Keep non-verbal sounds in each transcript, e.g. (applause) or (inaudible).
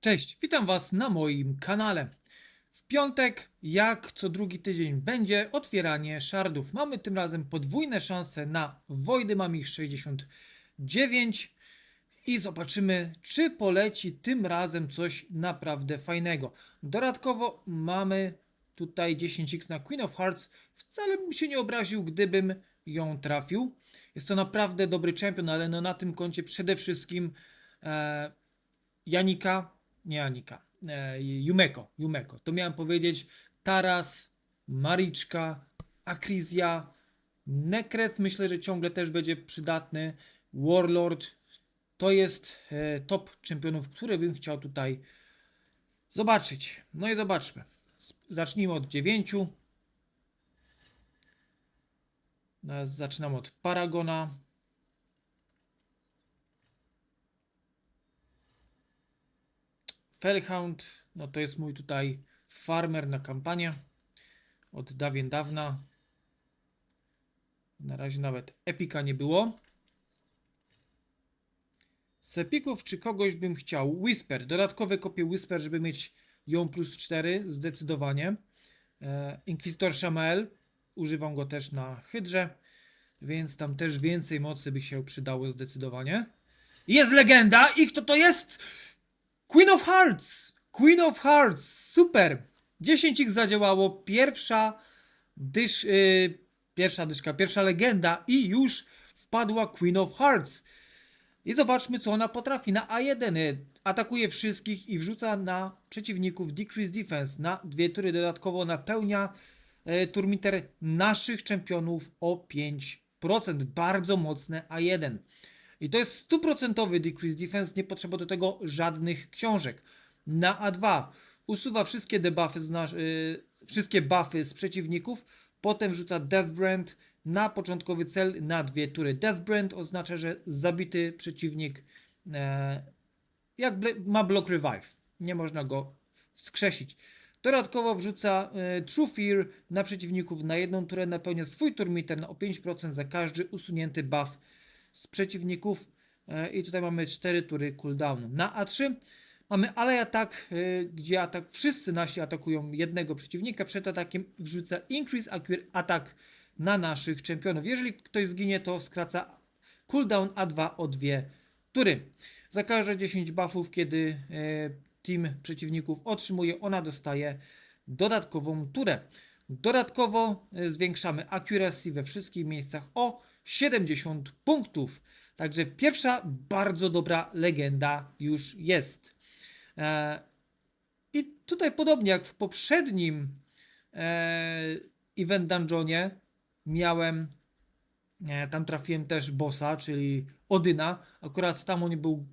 Cześć, witam Was na moim kanale. W piątek, jak co drugi tydzień, będzie otwieranie shardów. Mamy tym razem podwójne szanse na Wojdy, mam ich 69 i zobaczymy, czy poleci tym razem coś naprawdę fajnego. Dodatkowo mamy tutaj 10x na Queen of Hearts. Wcale bym się nie obraził, gdybym ją trafił. Jest to naprawdę dobry czempion, ale no na tym koncie przede wszystkim e, Janika, nie Janika, e, Jumeko, Jumeko. To miałem powiedzieć Taras, Mariczka, Akrizja, Nekret myślę, że ciągle też będzie przydatny, Warlord. To jest e, top czempionów, które bym chciał tutaj zobaczyć. No i zobaczmy. Zacznijmy od 9. Zaczynam od Paragona. Felhound, no to jest mój tutaj farmer na kampanię od dawien dawna. Na razie nawet epika nie było. Z epików czy kogoś bym chciał? Whisper, dodatkowe kopie Whisper, żeby mieć ją plus 4, zdecydowanie. E, Inquisitor Shamael, używam go też na Hydrze, więc tam też więcej mocy by się przydało zdecydowanie. Jest legenda i kto to jest? Queen of Hearts! Queen of Hearts! Super! 10 ich zadziałało. Pierwsza dysz, yy, pierwsza dyszka, pierwsza legenda i już wpadła Queen of Hearts. I zobaczmy, co ona potrafi. Na A1 y, atakuje wszystkich i wrzuca na przeciwników Decrease Defense. Na dwie tury dodatkowo napełnia e, turmiter naszych czempionów o 5%. Bardzo mocne A1. I to jest stuprocentowy Decrease Defense, nie potrzeba do tego żadnych książek. Na A2 usuwa wszystkie debuffy z nasz, y, wszystkie buffy z przeciwników, potem rzuca Death Brand na początkowy cel na dwie tury. Death Brand oznacza, że zabity przeciwnik e, jak ma block revive. Nie można go wskrzesić. Dodatkowo wrzuca e, True Fear na przeciwników na jedną turę, napełnia swój turmiter o 5% za każdy usunięty buff z przeciwników e, i tutaj mamy 4 tury cooldownu. Na A3 mamy Ally Attack, e, gdzie atak, wszyscy nasi atakują jednego przeciwnika. Przed atakiem wrzuca Increase Accurate Attack na naszych czempionów. Jeżeli ktoś zginie, to skraca cooldown A2 o 2 tury. Za każde 10 buffów, kiedy e, team przeciwników otrzymuje, ona dostaje dodatkową turę. Dodatkowo zwiększamy accuracy we wszystkich miejscach o 70 punktów. Także pierwsza bardzo dobra legenda już jest. E, I tutaj podobnie jak w poprzednim e, Event Dungeonie miałem, e, tam trafiłem też bossa, czyli Odyna. Akurat tam on był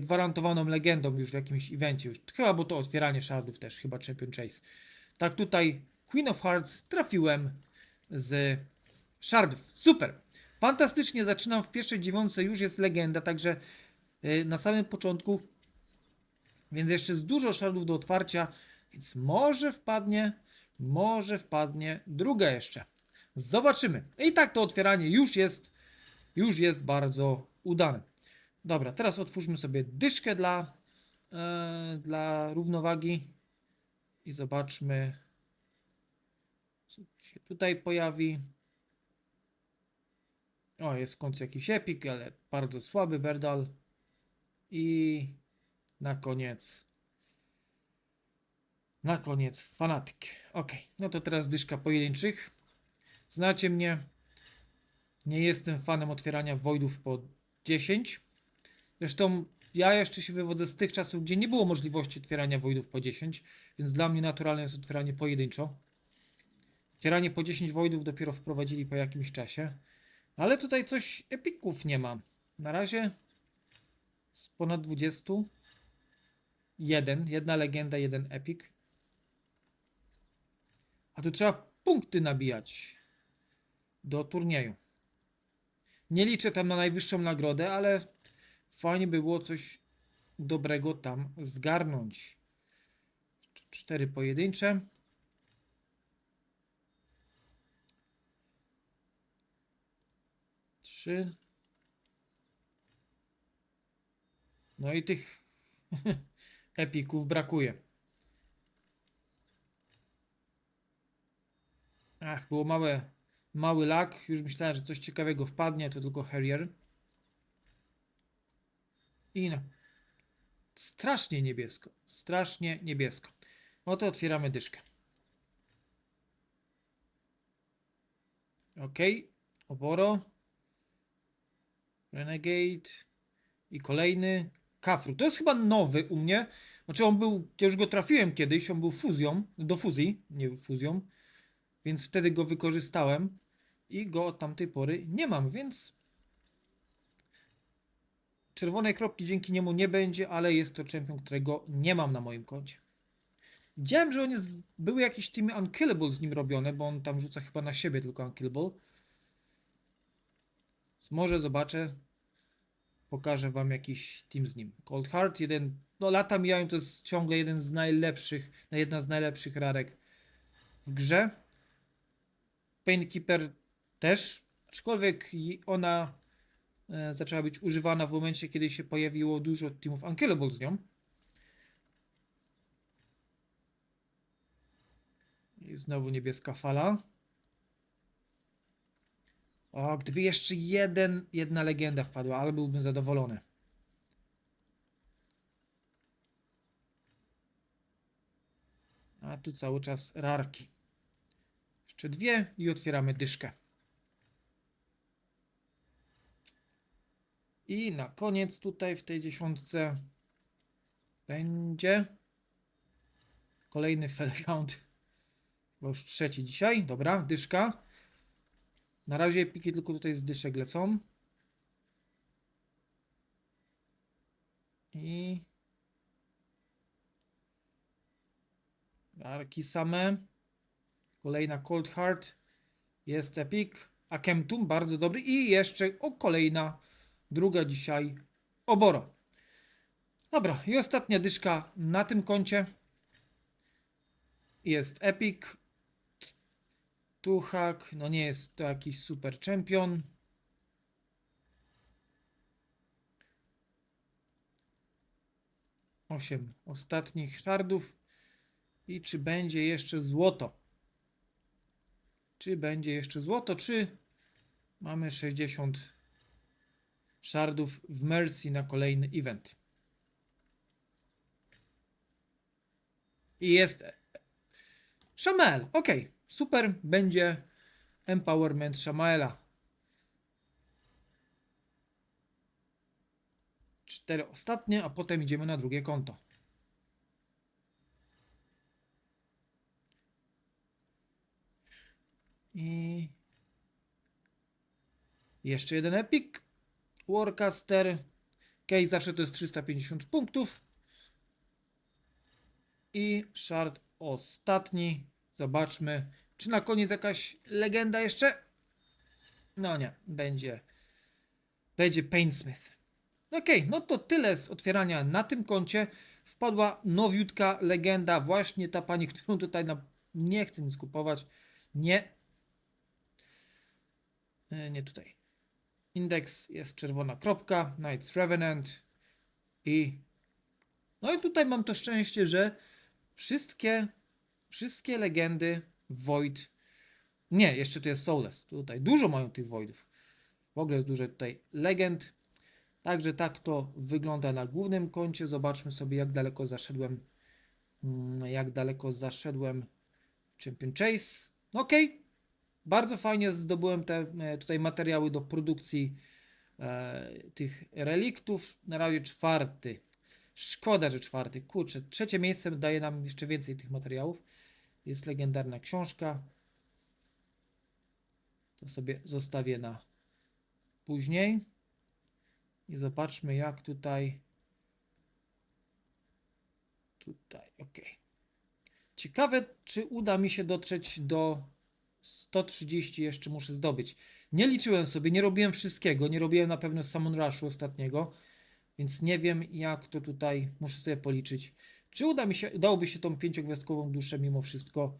gwarantowaną legendą już w jakimś evencie. Już. Chyba było to otwieranie shardów też, chyba Champion Chase. Tak tutaj Queen of Hearts trafiłem z shardów. Super! Fantastycznie zaczynam w pierwszej dziewiątce, już jest legenda, także e, na samym początku, więc jeszcze jest dużo shardów do otwarcia, więc może wpadnie, może wpadnie druga jeszcze. Zobaczymy. I tak to otwieranie już jest, już jest bardzo udane. Dobra, teraz otwórzmy sobie dyszkę dla, e, dla równowagi i zobaczmy, co się tutaj pojawi. O, jest w końcu jakiś epik, ale bardzo słaby Berdal. I na koniec. Na koniec fanatyk. Ok, no to teraz dyszka pojedynczych. Znacie mnie. Nie jestem fanem otwierania voidów po 10. Zresztą ja jeszcze się wywodzę z tych czasów, gdzie nie było możliwości otwierania voidów po 10, więc dla mnie naturalne jest otwieranie pojedynczo. Otwieranie po 10 voidów dopiero wprowadzili po jakimś czasie. Ale tutaj coś epików nie ma. Na razie z ponad 20. Jeden, jedna legenda, jeden epik. A tu trzeba punkty nabijać do turnieju. Nie liczę tam na najwyższą nagrodę, ale fajnie by było coś dobrego tam zgarnąć. Cz- Cztery pojedyncze. Trzy. No i tych (laughs) epików brakuje. Ach, było małe, mały lag. Już myślałem, że coś ciekawego wpadnie, to tylko Harrier. I no. Strasznie niebiesko. Strasznie niebiesko. No to otwieramy dyszkę. Ok. Oboro. Renegade. I kolejny. Kafru. To jest chyba nowy u mnie. Znaczy on był, ja już go trafiłem kiedyś, on był fuzją, do fuzji, nie fuzją. Więc wtedy go wykorzystałem i go od tamtej pory nie mam, więc czerwonej kropki dzięki niemu nie będzie, ale jest to czempion, którego nie mam na moim koncie. Widziałem, że on jest, były jakieś teamy Unkillable z nim robione, bo on tam rzuca chyba na siebie tylko Unkillable. Może zobaczę, pokażę wam jakiś team z nim. Cold Heart, jeden, no lata mijają, to jest ciągle jeden z najlepszych, jedna z najlepszych rarek w grze. Painkeeper też, aczkolwiek ona e, zaczęła być używana w momencie, kiedy się pojawiło dużo teamów Unkillable z nią. I znowu niebieska fala. O, gdyby jeszcze jeden, jedna legenda wpadła, ale byłbym zadowolony. A tu cały czas rarki. Jeszcze dwie i otwieramy dyszkę. I na koniec tutaj w tej dziesiątce będzie kolejny (laughs) Fellhound. Chyba już trzeci dzisiaj. Dobra, dyszka. Na razie piki tylko tutaj z dyszek lecą. I Arki same. Kolejna Cold Heart. Jest Epic. Akemtum, bardzo dobry. I jeszcze o kolejna, druga dzisiaj Oboro. Dobra, i ostatnia dyszka na tym koncie. Jest Epic. Tuchak, no nie jest to jakiś super czempion. Osiem ostatnich szardów. I czy będzie jeszcze złoto? Czy będzie jeszcze złoto? Czy mamy 60 szardów w Mercy na kolejny event? I jest Shamel. Ok, super. Będzie empowerment Shamaela. Cztery ostatnie, a potem idziemy na drugie konto. I jeszcze jeden epic. Warcaster. Case zawsze to jest 350 punktów. I shard ostatni. Zobaczmy, czy na koniec jakaś legenda jeszcze? No nie, będzie. Będzie Painsmith. Okej, okay, no to tyle z otwierania na tym koncie. Wpadła nowiutka legenda, właśnie ta pani, (laughs) którą tutaj na... nie chcę nic kupować. Nie. E, Nie tutaj. Indeks jest czerwona kropka, Knights Revenant i no i tutaj mam to szczęście, że wszystkie wszystkie legendy Void nie, jeszcze tu jest Soulless. Tutaj dużo mają tych Voidów. W ogóle jest dużo tutaj legend. Także tak to wygląda na głównym koncie. Zobaczmy sobie jak daleko zaszedłem mm, jak daleko zaszedłem w Champion Chase. Okej, okay. Bardzo fajnie zdobyłem te e, tutaj materiały do produkcji e, tych reliktów. Na razie czwarty. Szkoda, że czwarty. Kurczę, trzecie miejsce daje nam jeszcze więcej tych materiałów. Jest legendarna książka. To sobie zostawię na później. I zobaczmy jak tutaj. Tutaj, ok. Ciekawe, czy uda mi się dotrzeć do 130 jeszcze muszę zdobyć. Nie liczyłem sobie, nie robiłem wszystkiego, nie robiłem na pewno Summon Rushu ostatniego, więc nie wiem jak to tutaj, muszę sobie policzyć. Czy uda mi się, udałoby się tą pięciogwiazdkową duszę mimo wszystko,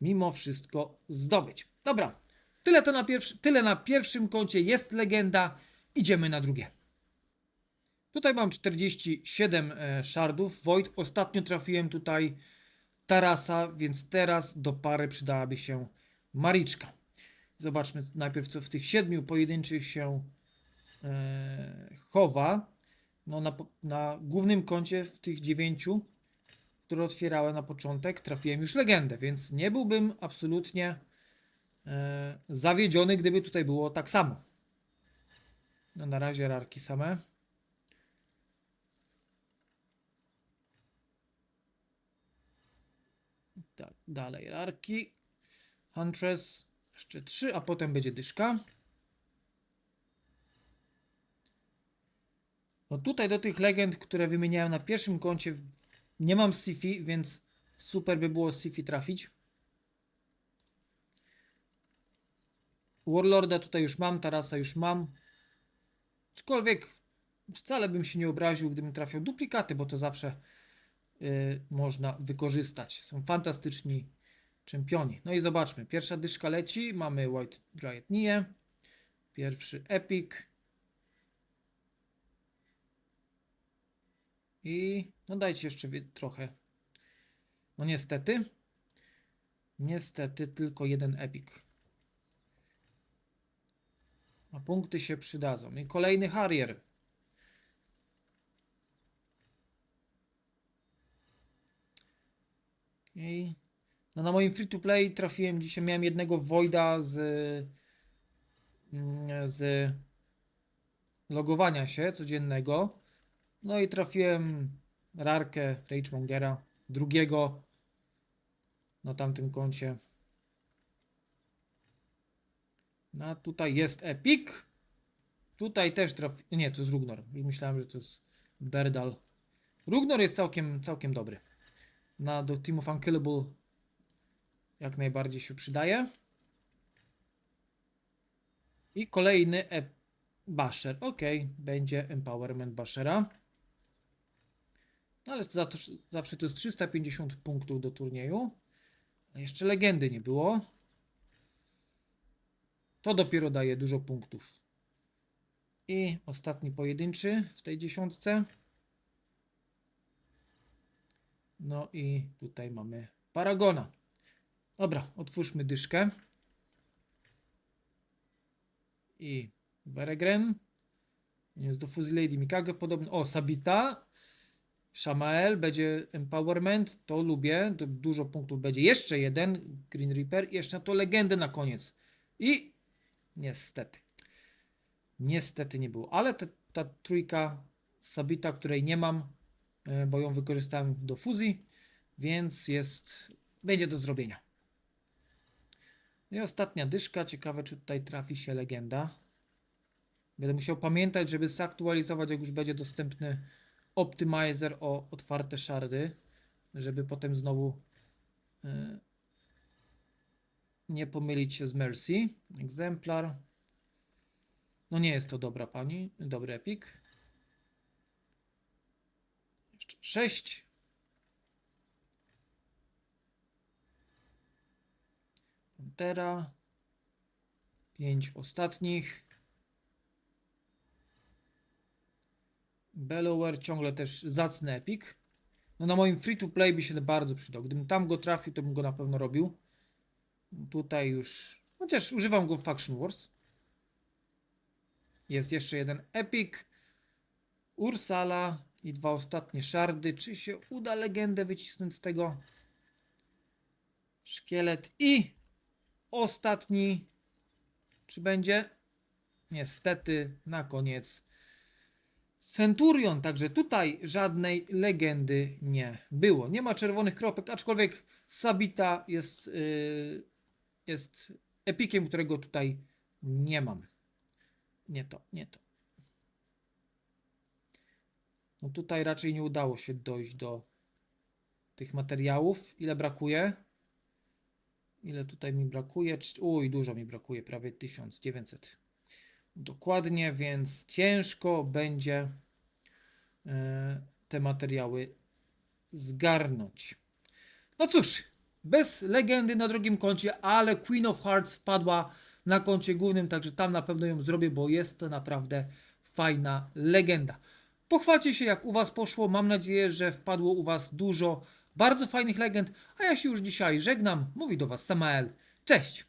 mimo wszystko zdobyć. Dobra, tyle to na, pierwszy, tyle na pierwszym koncie, jest legenda, idziemy na drugie. Tutaj mam 47 e, shardów. Void. Ostatnio trafiłem tutaj Tarasa, więc teraz do pary przydałaby się Mariczka. Zobaczmy najpierw, co w tych siedmiu pojedynczych się e, chowa. No na, na głównym koncie w tych dziewięciu, które otwierałem na początek, trafiłem już legendę, więc nie byłbym absolutnie e, zawiedziony, gdyby tutaj było tak samo. No na razie rarki same. Da, dalej rarki. Huntress. Jeszcze trzy, a potem będzie dyszka. No tutaj do tych legend, które wymieniałem na pierwszym koncie, nie mam sci więc super by było sci trafić. Warlorda tutaj już mam, Tarasa już mam. Aczkolwiek wcale bym się nie obraził, gdybym trafiał duplikaty, bo to zawsze y, można wykorzystać. Są fantastyczni czempioni. No i zobaczmy. Pierwsza dyszka leci. Mamy White Dryad Nie. Pierwszy Epic. I no dajcie jeszcze trochę. No niestety. Niestety tylko jeden Epic. A punkty się przydadzą. I kolejny Harrier. Okej. No na moim free to play trafiłem dzisiaj, miałem jednego Voida z mm, z logowania się codziennego. No i trafiłem rarkę Ragemongera, drugiego na tamtym koncie. No tutaj jest Epic. Tutaj też trafi... Nie, to jest Rugnor. Już myślałem, że to jest Berdal. Rugnor jest całkiem, całkiem dobry. Na do Team of Unkillable jak najbardziej się przydaje. I kolejny e Basher. Ok, będzie Empowerment Bashera. Ale za to, zawsze to jest 350 punktów do turnieju. A jeszcze legendy nie było. To dopiero daje dużo punktów. I ostatni pojedynczy w tej dziesiątce. No i tutaj mamy Paragona. Dobra, otwórzmy dyszkę. I Veregren. Jest do Fuzzy Lady Mikage podobno. O, Sabita. Shamael będzie Empowerment. To lubię. To dużo punktów będzie. Jeszcze jeden Green Reaper. Jeszcze to legendę na koniec. I niestety. Niestety nie było. Ale te, ta trójka Sabita, której nie mam, e, bo ją wykorzystałem do fuzji, więc jest, będzie do zrobienia. No I ostatnia dyszka. Ciekawe, czy tutaj trafi się legenda. Będę musiał pamiętać, żeby zaktualizować, jak już będzie dostępny optimizer o otwarte shardy, żeby potem znowu e, nie pomylić się z Mercy. Egzemplar. No nie jest to dobra pani, dobry epik. Jeszcze 6. Pantera. 5 ostatnich. Bellower ciągle też zacny epik. No na moim free to play by się bardzo przydał. Gdybym tam go trafił, to bym go na pewno robił. Tutaj już. Chociaż używam go w Faction Wars. Jest jeszcze jeden epic. Ursala i dwa ostatnie szardy. Czy się uda legendę wycisnąć z tego? Szkielet i ostatni. Czy będzie? Niestety na koniec Centurion, także tutaj żadnej legendy nie było. Nie ma czerwonych kropek, aczkolwiek Sabita jest, yy, jest epikiem, którego tutaj nie mam. Nie to, nie to. No tutaj raczej nie udało się dojść do tych materiałów. Ile brakuje? Ile tutaj mi brakuje? Uj, dużo mi brakuje, prawie 1900. Dokładnie, więc ciężko będzie e, te materiały zgarnąć. No cóż, bez legendy na drugim koncie, ale Queen of Hearts wpadła na koncie głównym, także tam na pewno ją zrobię, bo jest to naprawdę fajna legenda. Pochwalcie się, jak u Was poszło. Mam nadzieję, że wpadło u Was dużo bardzo fajnych legend. A ja się już dzisiaj żegnam. Mówi do Was Samael. Cześć!